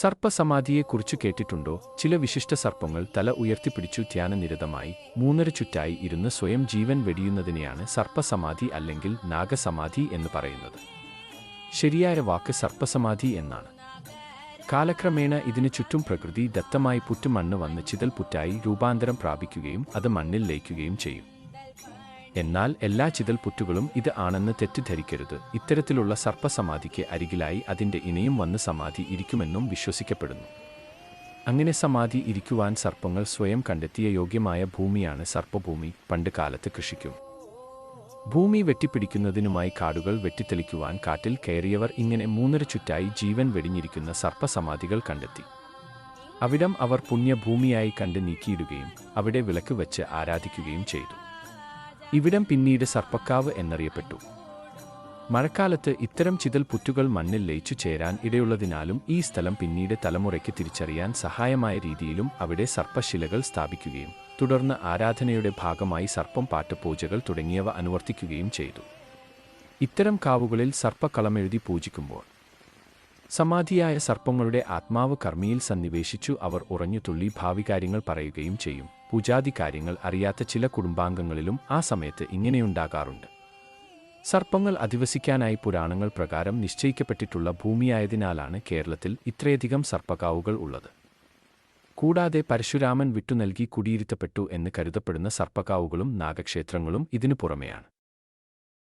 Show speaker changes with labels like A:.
A: സർപ്പസമാധിയെക്കുറിച്ചു കേട്ടിട്ടുണ്ടോ? ചില വിശിഷ്ട സർപ്പങ്ങൾ തല ഉയർത്തിപ്പിടിച്ചു ധ്യാനനിരതമായി മൂന്നര ചുറ്റായി ഇരുന്ന് സ്വയം ജീവൻ വെടിയുന്നതിനെയാണ് സർപ്പസമാധി അല്ലെങ്കിൽ നാഗസമാധി എന്ന് പറയുന്നത്. ശരിയായ വാക്ക് സർപ്പസമാധി എന്നാണ്. കാലക്രമേണ ഇതിനു ചുറ്റും പ്രകൃതി ദത്തമായി പുറ്റുമണ്ണ് വന്ന് ചിതൽപുറ്റായി രൂപാന്തരം പ്രാപിക്കുകയും അത് മണ്ണിൽ ലയിക്കുകയും ചെയ്യും. എന്നാൽ എല്ലാ ചിതൽപുറ്റുകളും ഇത് ആണെന്ന് തെറ്റിദ്ധരിക്കരുത്. ഇത്തരത്തിലുള്ള സർപ്പസമാധിക്ക് അരികിലായി അതിന്റെ ഇനയും വന്ന് സമാധി ഇരിക്കുമെന്നും വിശ്വസിക്കപ്പെടുന്നു. അങ്ങനെ സമാധി ഇരിക്കുവാൻ സർപ്പങ്ങൾ സ്വയം കണ്ടെത്തിയ യോഗ്യമായ ഭൂമിയാണ് സർപ്പഭൂമി പണ്ട് കാലത്ത് കൃഷിക്കും. ഭൂമി വെട്ടിപ്പിടിക്കുന്നതിനുമായി കാടുകൾ വെട്ടിത്തെളിക്കുവാൻ കാട്ടിൽ കയറിയവർ ഇങ്ങനെ മൂന്നര ചുറ്റായി ജീവൻ വെടിഞ്ഞിരിക്കുന്ന സർപ്പസമാധികൾ കണ്ടെത്തി. അവിടം അവർ പുണ്യഭൂമിയായി കണ്ട് നീക്കിയിടുകയും അവിടെ വിളക്ക് വെച്ച് ആരാധിക്കുകയും ചെയ്തു. ഇവിടം പിന്നീട് സർപ്പക്കാവ് എന്നറിയപ്പെട്ടു. മഴക്കാലത്ത് ഇത്തരം ചിതൽ പുറ്റുകൾ മണ്ണിൽ ലയിച്ചു ചേരാൻ ഇടയുള്ളതിനാലും ഈ സ്ഥലം പിന്നീട് തലമുറയ്ക്ക് തിരിച്ചറിയാൻ സഹായമായ രീതിയിലും അവിടെ സർപ്പശിലകൾ സ്ഥാപിക്കുകയും തുടർന്ന് ആരാധനയുടെ ഭാഗമായി സർപ്പം പാട്ട് പൂജകൾ തുടങ്ങിയവ അനുവർത്തിക്കുകയും ചെയ്തു. ഇത്തരം കാവുകളിൽ സർപ്പക്കളമെഴുതി പൂജിക്കുമ്പോൾ സമാധിയായ സർപ്പങ്ങളുടെ ആത്മാവ് കർമ്മിയിൽ സന്നിവേശിച്ചു അവർ ഉറഞ്ഞുതുള്ളി ഭാവി കാര്യങ്ങൾ പറയുകയും ചെയ്യും. പൂജാതി കാര്യങ്ങൾ അറിയാത്ത ചില കുടുംബാംഗങ്ങളിലും ആ സമയത്ത് ഇങ്ങനെയുണ്ടാകാറുണ്ട്. സർപ്പങ്ങൾ അധിവസിക്കാനായി പുരാണങ്ങൾ പ്രകാരം നിശ്ചയിക്കപ്പെട്ടിട്ടുള്ള ഭൂമിയായതിനാലാണ് കേരളത്തിൽ ഇത്രയധികം സർപ്പകാവുകൾ ഉള്ളത്. കൂടാതെ പരശുരാമൻ വിട്ടുനൽകി കുടിയിരുത്തപ്പെട്ടു എന്ന് കരുതപ്പെടുന്ന സർപ്പകാവുകളും നാഗക്ഷേത്രങ്ങളും ഇതിനു പുറമെയാണ്.